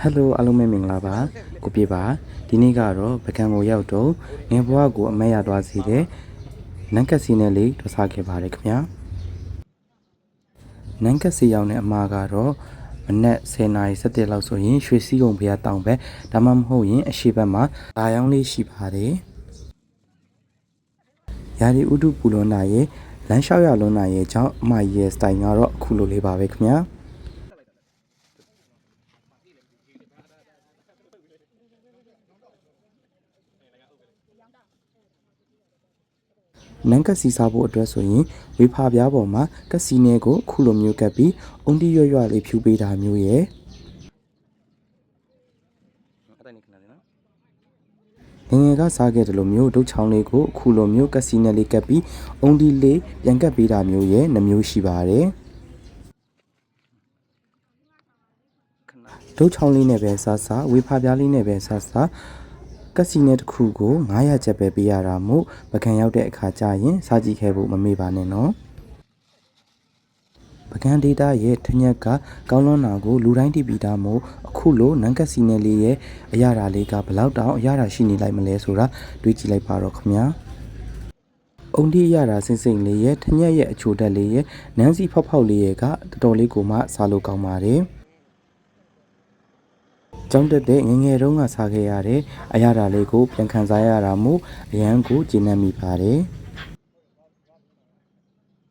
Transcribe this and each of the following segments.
ဟယ်လိုအားလုံးပဲမင်္ဂလာပါကိုပြေပါဒီနေ့ကတော့ပကံကိုရောက်တော့ငယ်ဘွားကိုအမဲရသွားစေတဲ့နန်ကက်စီနဲ့လေးတွစားခဲ့ပါတယ်ခင်ဗျာနန်ကက်စီရောက်တဲ့အမားကတော့မနက်10နာရီ17လောက်ဆိုရင်ရွှေစည်းကုံဘုရားတောင်ဘက်ဒါမှမဟုတ်ရင်အရှိဘက်မှာဒါရောင်းလေးရှိပါတယ်ယာဒီဥဒုပူလွန်နာရဲ့လမ်းလျှောက်ရလွန်နာရဲ့အကြောင်းအမကြီးရဲ့စတိုင်ကတော့အခုလိုလေးပါပဲခင်ဗျာ နန်းကစီစားဖို့အတွက်ဆိုရင်ဝေဖာပြားပေါ်မှာကစီနယ်ကိုအခုလိုမျိုးကပ်ပြီးအုံတီရွရွလေးဖြူပေးတာမျိုးရဲ့ငယ်ငယ်ကစားခဲ့တယ်လို့မျိုးဒုတ်ချောင်းလေးကိုအခုလိုမျိုးကစီနယ်လေးကပ်ပြီးအုံတီလေးပြန်ကပ်ပေးတာမျိုးရဲ့နှမျိုးရှိပါတယ်ဒုတ်ချောင်းလေးနဲ့ပဲစားစားဝေဖာပြားလေးနဲ့ပဲစားစား ကက်စီနဲ့တစ်ခုကို900ကျပ်ပဲပေးရတာမို့ပကံရောက်တဲ့အခါကျရင်စားကြည့်ခဲ့ဖို့မမေ့ပါနဲ့နော်ပကံဒေတာရဲ့ထညက်ကကောင်းလွန်နာကိုလူတိုင်းတိပီတာမို့အခုလိုနန်ကက်စီနယ်လေးရဲ့အရာဓာလေးကဘလောက်တောင်အရာဓာရှိနေလိုက်မလဲဆိုတာတွေးကြည့်လိုက်ပါတော့ခင်ဗျာအုံဒီရတာစင်စိမ့်လေးရဲ့ထညက်ရဲ့အချိုတက်လေးရဲ့နန်းစီဖောက်ဖောက်လေးရဲ့ကတော်တော်လေးကိုမှစားလို့ကောင်းပါတယ် ကျောင်းတက်တဲ့ငယ်ငယ်တုန်းကစားခဲ့ရတဲ့အရာဓာလေးကိုပြန်ခံစားရတာမို့အရန်ကိုကျဉ်းနှံ့မိပါတယ်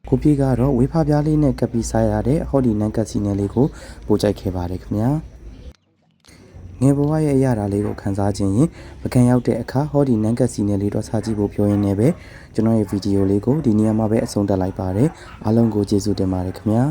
ကိုပြေကတော့ဝေဖာပြားလေးနဲ့ကပ်ပြီးစားရတဲ့ဟော်ဒီနန်ကတ်စီနယ်လေးကိုပို့ကြိုက်ခဲ့ပါတယ်ခင်ဗျာငယ်ဘဝရဲ့အရာဓာလေးကိုခံစားခြင်းရင်ပကံရောက်တဲ့အခါဟောဒီနန်ကတ်စီနယ်လေးတော့စားကြည့်ဖို့ပြောရင်းနဲ့ပဲကျွန်တော်ရဲ့ဗီဒီယိုလေးကိုဒီနေရာမှာပဲအဆုံးသတ်လိုက်ပါတယ်အားလုံးကိုကျေးဇူးတင်ပါတယ်ခင်ဗျာ